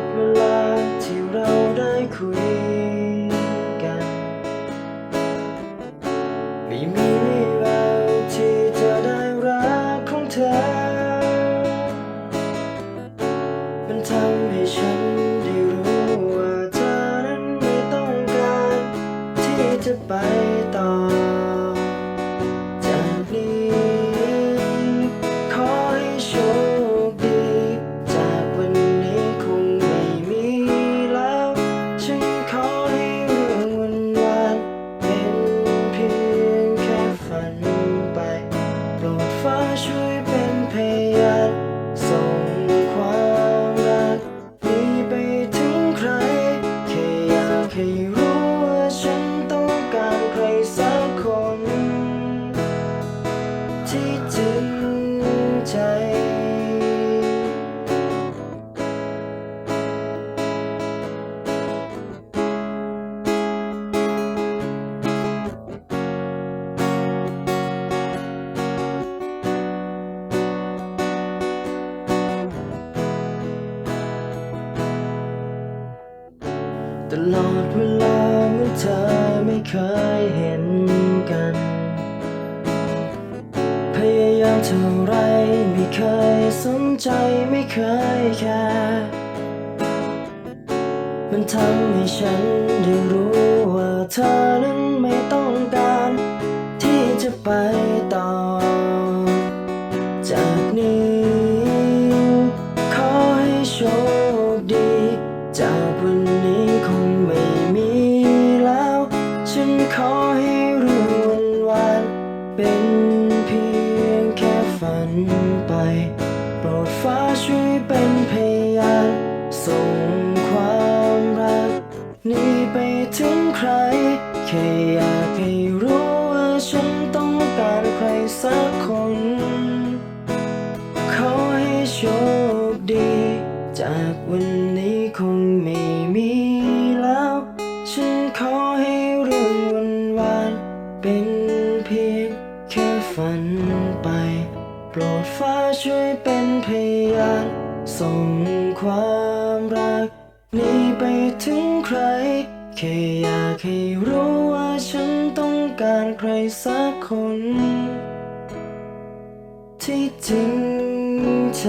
ดเวลาที่เราได้คุยกัน ไม่มีวี่แววที่จะได้รักของเธอ มันทำให้ฉันได้รู้ว่าเธอนั้นไม่ต้องการที่จะไปต่อ ตลอดเวลาเมื่อเธอไม่เคยเห็นกัน พยายามเท่าไรไม่เคยสนใจไม่เคยแค่มันทำให้ฉันได้รู้ว่าเธอนั้นไม่ต้องการ ที่จะไปต่อ ไป โปรดฟ้าช่วยเป็นพยานส่งความรัก นี้ไปถึงใคร แค่อยากให้รู้ว่าฉันต้องการใครสักคนขอให้โชคดี จากวันนี้คงไม่มีแล้ว ฉันขอให้เรื่องวันวานเป็น ปรดฟ้าช่วยเป็นพยานส่งความรัก นี้ไปถึงใคร แค่อยากให้รู้ว่าฉันต้องการใครสักคน ที่จริงใจ